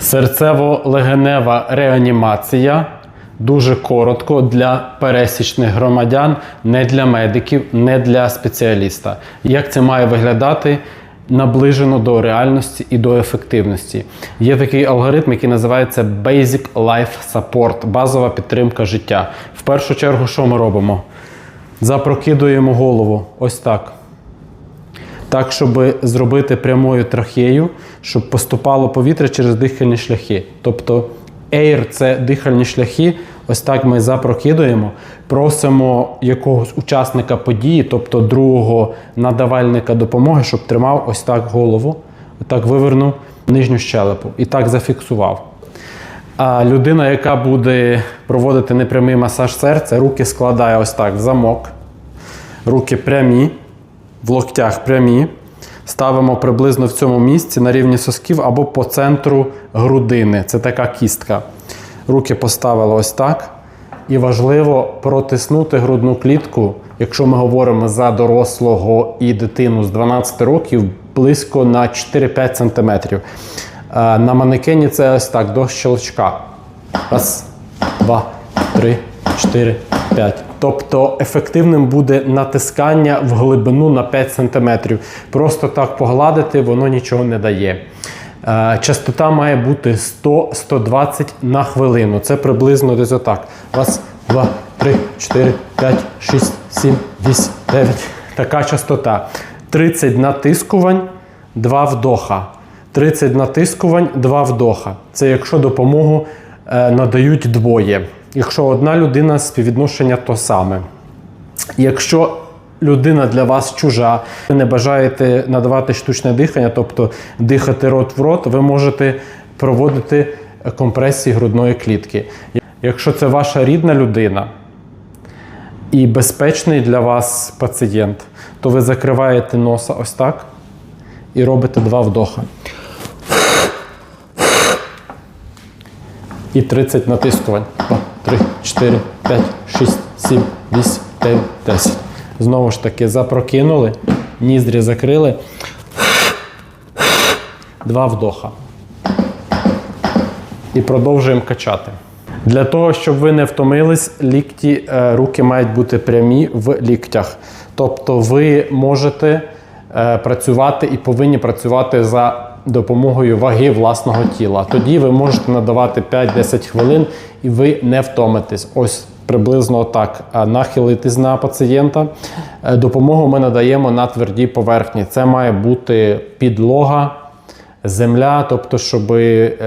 Серцево-легенева реанімація. Дуже коротко для пересічних громадян, не для медиків, не для спеціаліста. Як це має виглядати наближено до реальності і до ефективності? Є такий алгоритм, який називається Basic Life Support, базова підтримка життя. В першу чергу, що ми робимо? Запрокидуємо голову ось так. Так, щоб зробити прямою трахею, щоб поступало повітря через дихальні шляхи. Тобто air – це дихальні шляхи. Ось так ми запрокидуємо, просимо якогось учасника події, тобто другого надавальника допомоги, щоб тримав ось так голову, отак вивернув нижню щелепу і так зафіксував. А людина, яка буде проводити непрямий масаж серця, руки складає ось так в замок, руки прямі, в локтях прямі. Ставимо приблизно в цьому місці на рівні сосків або по центру грудини. Це така кістка. Руки поставили ось так. І важливо протиснути грудну клітку, якщо ми говоримо за дорослого і дитину з 12 років, близько на 4-5 см. На манекені це ось так, до щелчка. Раз, два, три, чотири, п'ять. Тобто ефективним буде натискання в глибину на 5 см. Просто так погладити, воно нічого не дає. Е, Частота має бути 100-120 на хвилину. Це приблизно десь отак. Раз, два, три, чотири, п'ять, шість, сім, вісім, дев'ять. Така частота. 30 натискувань, 2 вдоха. 30 натискувань, 2 вдоха. Це якщо допомогу е, надають двоє. Якщо одна людина співвідношення то саме. Якщо людина для вас чужа, ви не бажаєте надавати штучне дихання, тобто дихати рот в рот, ви можете проводити компресії грудної клітки. Якщо це ваша рідна людина і безпечний для вас пацієнт, то ви закриваєте носа ось так і робите два вдоха. І 30 натискувань. 2, 3, 4, 5, 6, 7, 8, 9, 10. Знову ж таки, запрокинули, ніздрі закрили. Два вдоха. І продовжуємо качати. Для того, щоб ви не втомились, лікті, е, руки мають бути прямі в ліктях. Тобто ви можете е, працювати і повинні працювати за допомогою ваги власного тіла. Тоді ви можете надавати 5-10 хвилин і ви не втомитесь. Ось приблизно так е, нахилитись на пацієнта. Е, Допомогу ми надаємо на твердій поверхні. Це має бути підлога, земля, тобто, щоб